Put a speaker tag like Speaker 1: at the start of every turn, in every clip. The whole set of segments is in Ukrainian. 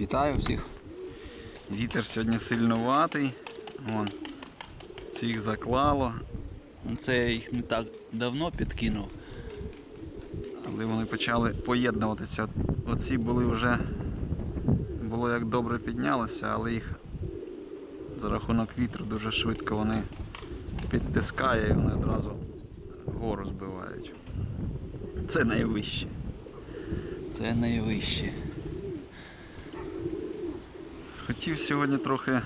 Speaker 1: Вітаю всіх.
Speaker 2: Вітер сьогодні сильнуватий. Вон, цих заклало,
Speaker 1: Це я їх не так давно підкинув.
Speaker 2: але вони почали поєднуватися. Оці були вже було як добре піднялися, але їх за рахунок вітру дуже швидко вони підтискає і вони одразу гору збивають. Це найвище.
Speaker 1: Це найвище.
Speaker 2: Хотів сьогодні трохи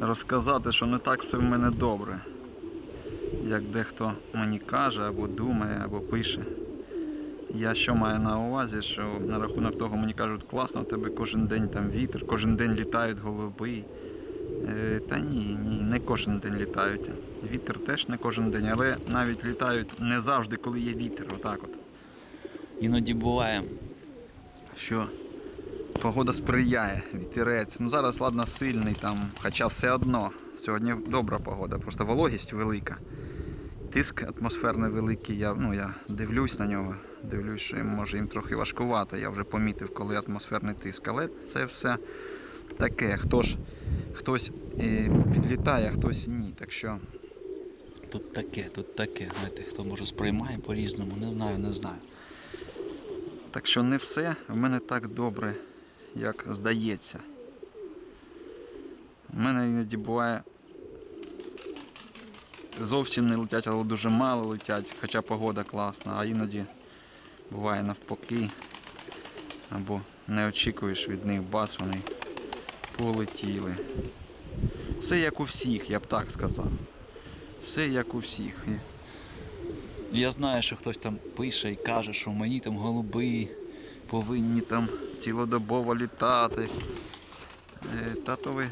Speaker 2: розказати, що не так все в мене добре. Як дехто мені каже, або думає, або пише. Я що маю на увазі, що на рахунок того мені кажуть, класно, у тебе кожен день там вітер, кожен день літають голуби. Е, та ні, ні, не кожен день літають. Вітер теж не кожен день, але навіть літають не завжди, коли є вітер. Отак от.
Speaker 1: Іноді буває.
Speaker 2: що погода сприяє, вітерець. Ну зараз ладно сильний там, хоча все одно. Сьогодні добра погода, просто вологість велика. Тиск атмосферний великий. Я, ну, я дивлюсь на нього, дивлюсь, що їм, може їм трохи важкувато. Я вже помітив, коли атмосферний тиск. Але це все таке. Хто ж, хтось е, підлітає, а хтось ні. Так що
Speaker 1: Тут таке, тут таке. Знаєте, хто може сприймає по-різному, не знаю, не знаю.
Speaker 2: Так що не все в мене так добре, як здається. У мене іноді буває зовсім не летять, але дуже мало летять, хоча погода класна, а іноді буває навпаки. Або не очікуєш від них, бац, вони полетіли. Все як у всіх, я б так сказав. Все як у всіх.
Speaker 1: Я знаю, що хтось там пише і каже, що мені там голуби
Speaker 2: повинні там цілодобово літати. Е, Та то ви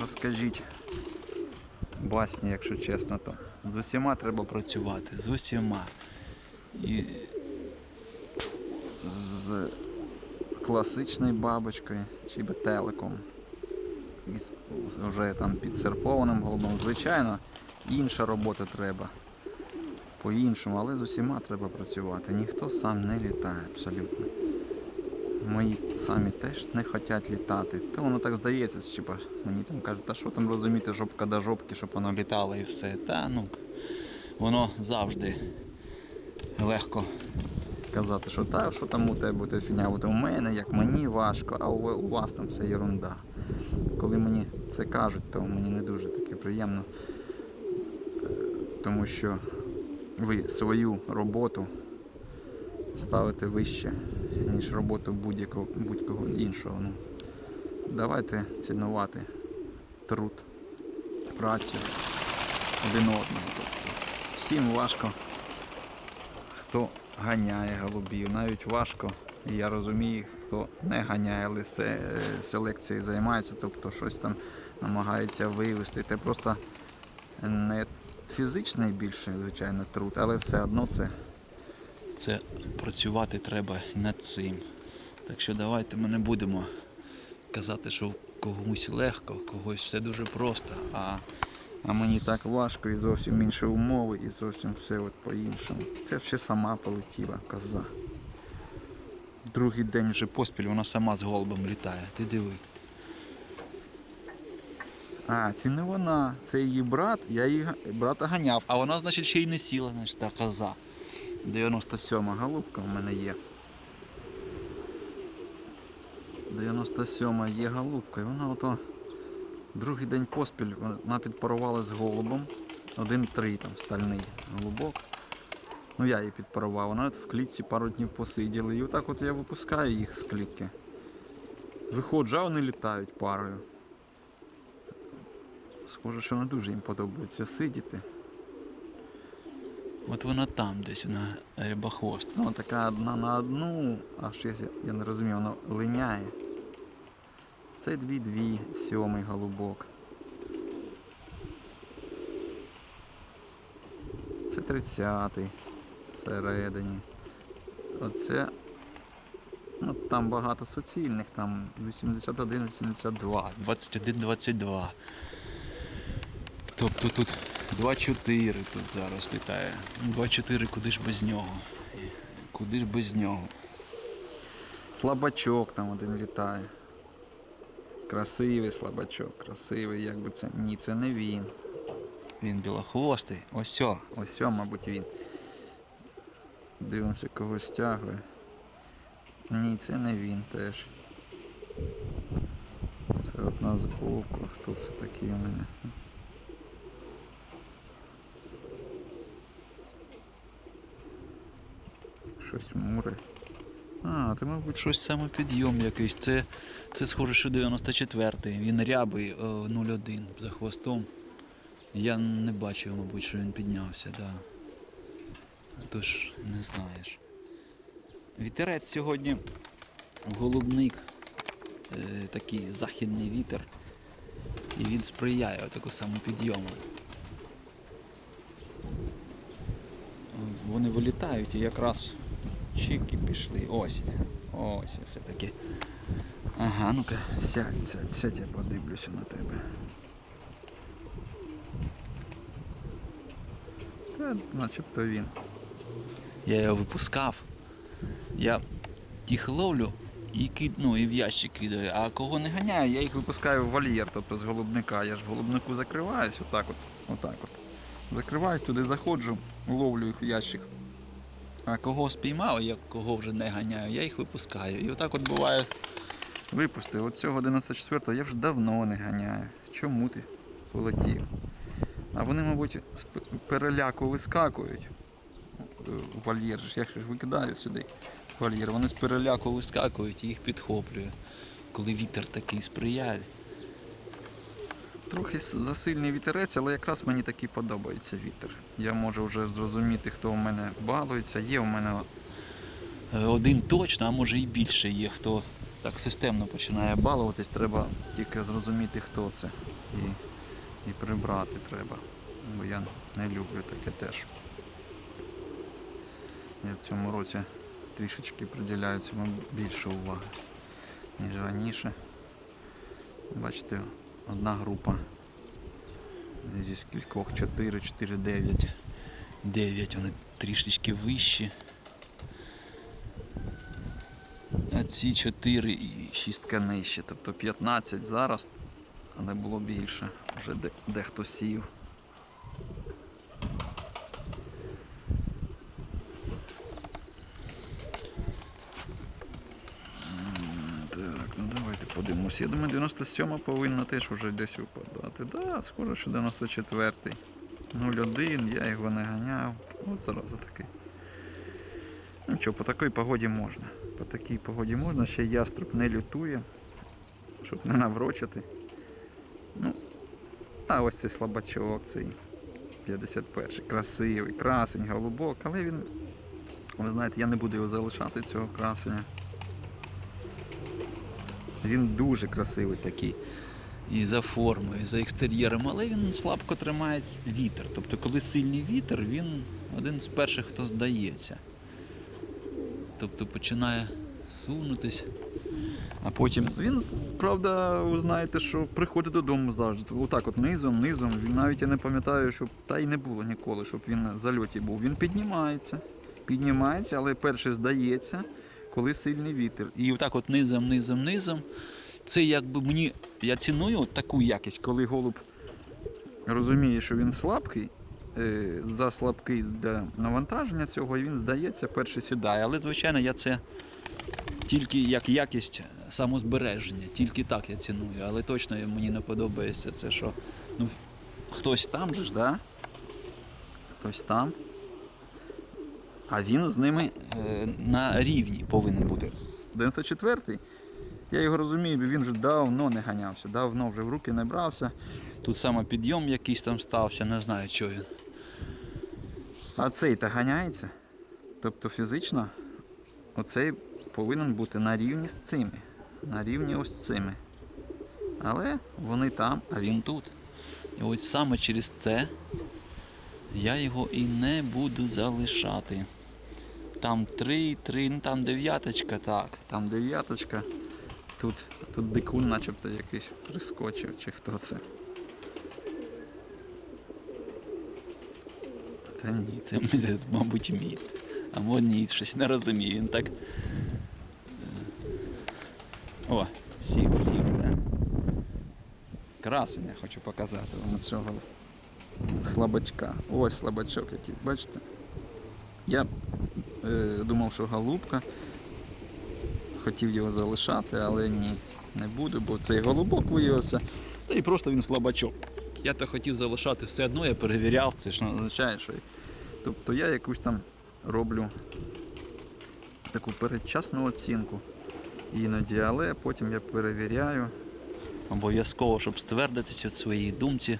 Speaker 2: розкажіть басні, якщо чесно, то з усіма треба працювати.
Speaker 1: з усіма. І
Speaker 2: З класичною бабочкою чи бетеликом. І вже там підсерпованим голубом. Звичайно, інша робота треба. По-іншому, але з усіма треба працювати. Ніхто сам не літає абсолютно. Мої самі теж не хочуть літати. Та воно так здається, що мені там кажуть, та що там розуміти, жопка до жопки, щоб воно літало.
Speaker 1: літало і все. Та ну воно завжди легко.
Speaker 2: казати, що та, що там у тебе буде фігня, от у мене, як мені важко, а у, у вас там все ерунда. Коли мені це кажуть, то мені не дуже таке приємно, Е, тому що ви свою роботу ставите вище, ніж роботу будь-якого будь-кого іншого. Ну, давайте цінувати труд, працю один одного. Тобто, всім важко хто ганяє голубів. Навіть важко, я розумію, хто не ганяє, але се- селекцією займається, тобто щось там намагається вивести. Це просто не фізичний більше, звичайно, труд, але все одно це
Speaker 1: Це працювати треба над цим. Так що давайте ми не будемо казати, що комусь легко, когось все дуже просто, а
Speaker 2: А мені так важко і зовсім інші умови, і зовсім все от по-іншому. Це ще сама полетіла коза. Другий день вже
Speaker 1: поспіль вона сама з голубом літає. Ти диви.
Speaker 2: А, це не вона, це її брат, я її брата ганяв.
Speaker 1: А вона, значить, ще й не сіла, значить, та коза.
Speaker 2: 97 голубка в мене є. 97 є голубка, і вона ото другий день поспіль вона підпарувала з голубом. Один-три там стальний голубок. Ну я її підпарував, вона в клітці пару днів посиділи. І отак от я випускаю їх з клітки. Виходжу, а вони літають парою. Схоже, що не дуже їм подобається сидіти.
Speaker 1: От вона там десь, вона рябохвост.
Speaker 2: Ну, така одна на одну, а щось я, не розумію, воно линяє. Це дві-дві, сьомий голубок. Це тридцятий всередині. Оце. Ну там багато суцільних, там 81-82.
Speaker 1: 21-22. Тобто тут 2-4 тут зараз літає. 2-4, куди ж без нього? Куди ж без нього?
Speaker 2: Слабачок там один літає. красивий слабачок, красивий, як би це. Ні, це не він.
Speaker 1: Він білохвостий. Ось о.
Speaker 2: Ось, мабуть, він. Дивимося, когось стягує. Ні, це не він теж. Це одна з боку. Хто це такий у мене? Щось муре. А, ти, мабуть,
Speaker 1: Щось саме підйом якийсь. Це, це схоже, що 94-й. Він рябий е, 0,1 за хвостом. Я не бачив, мабуть, що він піднявся, да. Тож не знаєш. Вітерець сьогодні голубник, е, такий західний вітер. І він сприяє таку саму підйому. Вони вилітають і якраз чик і пішли. Ось. Ось все-таки.
Speaker 2: Ага, ну-ка, сядь, сядь, сядь, я подивлюся на тебе. Та начебто він.
Speaker 1: Я його випускав. Я тих ловлю і кид, ну, і в ящик кидаю, а кого не ганяю,
Speaker 2: Я їх випускаю в вольєр, тобто з голубника. Я ж в голубнику закриваюсь, отак от, отак от. Закриваюсь, туди заходжу, ловлю їх в ящик.
Speaker 1: А кого спіймав, я кого вже не ганяю, я їх випускаю. І отак от буває.
Speaker 2: Випустив. От цього 94-го я вже давно не ганяю. Чому ти полетів? А вони, мабуть, з переляку вискакують. У вольєр, я ж викидаю сюди. Вольєр. Вони з переляку
Speaker 1: Вискакують і їх підхоплює. Коли вітер такий сприяє.
Speaker 2: Трохи засильний вітерець, але якраз мені такий подобається вітер. Я можу вже зрозуміти, хто у мене балується. Є у мене
Speaker 1: Е, Один точно, а може і більше є, хто так системно починає балуватись.
Speaker 2: треба тільки зрозуміти, хто це. І, і прибрати треба. Бо я не люблю таке теж. Я в цьому році трішечки приділяю цьому більше уваги, ніж раніше. Бачите, одна група зі скількох 4, 4, 9.
Speaker 1: 9, вони трішечки вищі. А ці 4 і
Speaker 2: 6 нижче, тобто 15 зараз, але було більше. Вже де, дехто сів. М, Так, подивимося. Я думаю, 97 повинна теж вже десь випадати. Да, схоже, що 94-й. 0-1, я його не ганяв. От зараза такий. Ну що, по такій погоді можна. По такій погоді можна, ще яструб не лютує, щоб не наврочити. Ну, а ось цей слабачок, цей 51-й, красивий, красень, голубок, але він, ви знаєте, я не буду його залишати, цього красення. Він дуже красивий такий.
Speaker 1: і за формою, і за екстер'єром, але він слабко тримає вітер. Тобто, коли сильний вітер, він один з перших, хто здається. Тобто починає сунутись.
Speaker 2: А потім він, правда, ви знаєте, що приходить додому завжди. Отак от низом, низом. Він навіть я не пам'ятаю, щоб та й не було ніколи, щоб він на зальоті був. Він піднімається. Піднімається, але перше здається, коли сильний вітер.
Speaker 1: І отак от низом, низом, низом. Це якби мені. Я ціную от таку якість.
Speaker 2: Коли голуб розуміє, що він слабкий, е, за слабкий для навантаження цього, і він здається, перший сідає.
Speaker 1: Але, звичайно, я це тільки як якість самозбереження, тільки так я ціную. Але точно мені не подобається це, що ну, хтось там же ж, да?
Speaker 2: Хтось там. А він з ними
Speaker 1: е, на рівні повинен бути.
Speaker 2: 94-й. Я його розумію, бо він вже давно не ганявся, давно вже в руки не брався.
Speaker 1: Тут саме підйом якийсь там стався, не знаю, що він.
Speaker 2: А цей та ганяється. Тобто фізично оцей повинен бути на рівні з цими. На рівні ось цими. Але вони там, а він
Speaker 1: тут. І ось саме через це я його і не буду залишати. Там три, три, ну там дев'яточка, так.
Speaker 2: там дев'яточка. Тут, тут дикун начебто якийсь прискочив, чи хто це.
Speaker 1: Та ні, це мабуть, мід. А мо ні, щось не розумію. Він так. е, О, сів, сів, да?
Speaker 2: Красень хочу показати вам цього слабачка. Ось слабачок який, бачите? Я е, думав, що голубка. Хотів його залишати, але ні, не буду, бо цей голубок виявився. Та і просто він слабачок.
Speaker 1: Я то хотів залишати все одно, я перевіряв.
Speaker 2: Це ж означає, що. Тобто я якусь там роблю таку передчасну оцінку іноді, але потім я перевіряю.
Speaker 1: Обов'язково, щоб ствердитися в своїй думці.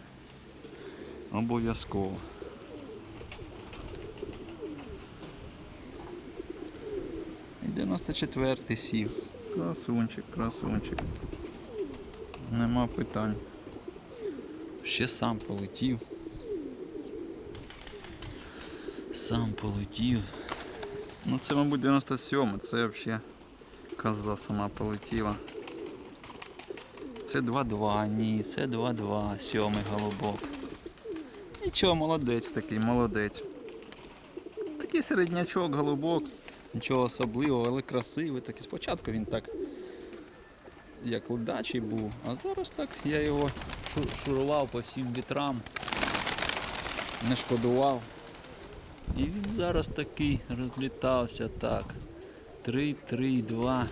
Speaker 2: Обов'язково. І 94-й сів. Красунчик, красунчик. Нема питань.
Speaker 1: Ще сам полетів. Сам полетів.
Speaker 2: Ну це, мабуть, 97 це взагалі коза сама полетіла.
Speaker 1: Це 2-2, ні, це 2-2, сьомий голубок.
Speaker 2: Нічого, молодець такий, молодець. Такий середнячок, голубок, нічого особливого, але красивий. Такий. Спочатку він так як ледачий був, а зараз так я його
Speaker 1: Шурував по всім вітрам.
Speaker 2: не шкодував.
Speaker 1: І він зараз такий розлітався так. 3-3-2.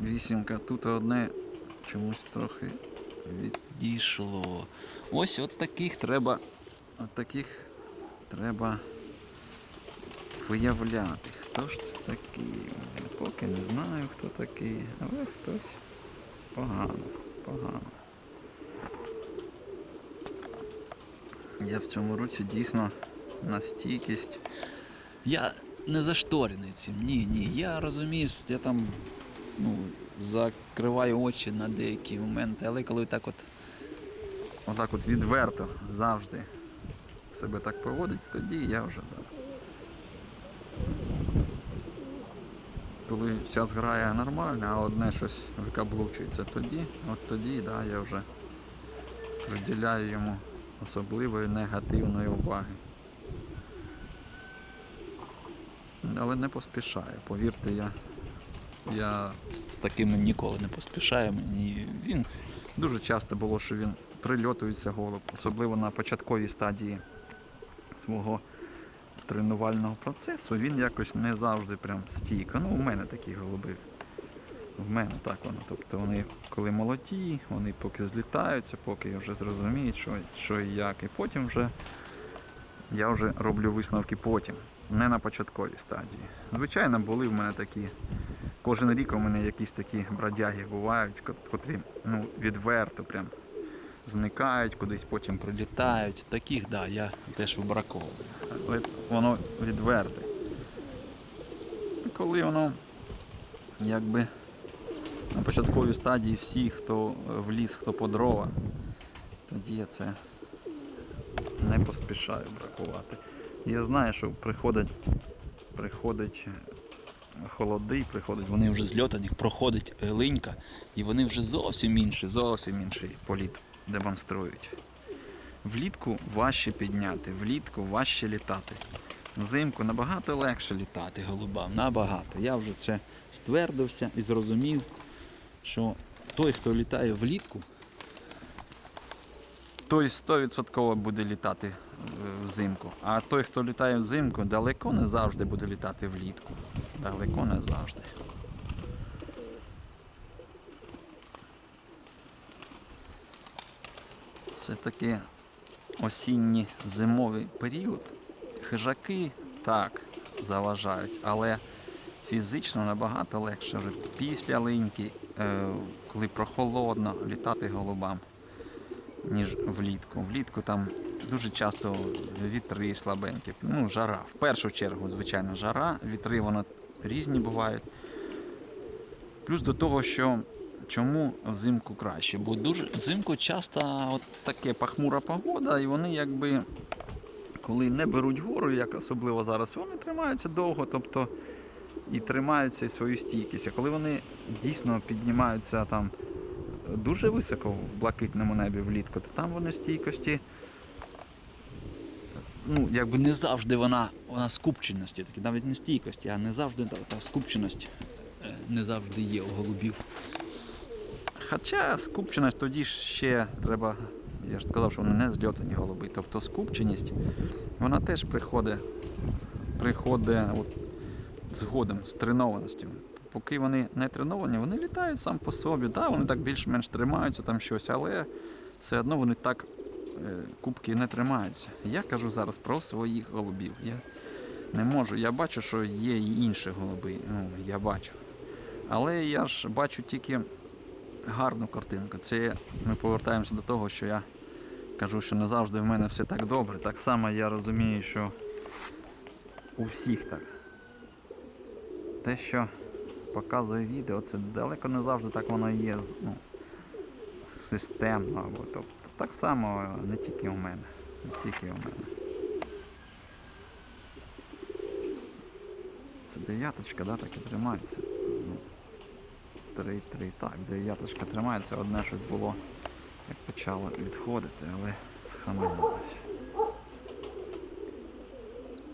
Speaker 2: Вісімка, тут одне чомусь трохи від...
Speaker 1: Дійшло.
Speaker 2: Ось от таких треба. От таких треба виявляти. Хто ж це такий? Поки не знаю, хто такий, але хтось погано, погано. Я в цьому році дійсно на стійкість.
Speaker 1: Я не зашторений цим. Ні, ні. Я розумію, я там ну, закриваю очі на деякі моменти, але коли так от
Speaker 2: Отак от відверто завжди себе так поводить, тоді я вже да. Коли вся зграє нормально, а одне щось викаблучується, тоді, от тоді да, я вже приділяю йому особливої негативної уваги. Але не поспішаю, повірте, я, я
Speaker 1: з таким ніколи не поспішаю. Мені він
Speaker 2: Дуже часто було, що він прильотується голуб, особливо на початковій стадії свого тренувального процесу. Він якось не завжди прям стійко. Ну, у мене такі голуби. В мене так воно. Тобто вони коли молоді, вони поки злітаються, поки вже зрозуміють, що, що і як. І потім вже я вже роблю висновки потім, не на початковій стадії. Звичайно, були в мене такі Кожен рік у мене якісь такі бродяги бувають, котрі ну, відверто прям зникають кудись, потім прилітають.
Speaker 1: літають. Таких, да, я теж вибраковую.
Speaker 2: Але воно відверте. Коли воно якби на початковій стадії всі, хто в ліс, хто по дрова, тоді я це не поспішаю бракувати. Я знаю, що приходить, приходить холоди, приходить
Speaker 1: Вони вже зльотані, проходить е, линька, і вони вже зовсім інші.
Speaker 2: зовсім інший політ демонструють. Влітку важче підняти, влітку важче літати. Взимку набагато легше літати.
Speaker 1: Літати голубам набагато. Я вже це ствердився і зрозумів, що той, хто літає влітку,
Speaker 2: Той 100% буде літати е, взимку. А той, хто літає взимку, далеко не завжди буде літати влітку. Далеко не завжди. Все-таки осінній зимовий період. Хижаки так заважають, але фізично набагато легше вже після линьки, е, коли прохолодно літати голубам ніж влітку. Влітку там дуже часто вітри слабенькі, ну, жара. В першу чергу, звичайно, жара, вітри воно різні бувають. Плюс до того, що чому взимку краще? Бо дуже взимку часто от таке пахмура погода, і вони якби. Коли не беруть гору, як особливо зараз, вони тримаються довго, тобто і тримаються і свою стійкість. А коли вони дійсно піднімаються там дуже високо в блакитному небі влітку, то там вони стійкості. Ну, якби
Speaker 1: не завжди вона, вона скупченості, такі, навіть не стійкості, а не завжди та, та скупченість е, не завжди є у голубів.
Speaker 2: Хоча скупченість тоді ще треба, я ж сказав, що вони не зльотані голуби. Тобто скупченість, вона теж приходить, приходить от, згодом з тренованістю. Поки вони не треновані, вони літають сам по собі. Да, вони так більш-менш тримаються там щось, але все одно вони так кубки не тримаються. Я кажу зараз про своїх голубів. Я не можу. Я бачу, що є і інші голуби. Ну, я бачу. Але я ж бачу тільки гарну картинку. Це ми повертаємося до того, що я кажу, що не завжди в мене все так добре. Так само я розумію, що у всіх так. Те, що показує відео, це далеко не завжди так воно є ну, системно. Або, тобто, так само не тільки у мене. Не тільки у мене. Це дев'яточка, да, так і тримається. Ну, 3-3. Так, дев'яточка тримається. Одне щось було, як почало відходити, але схаменулося.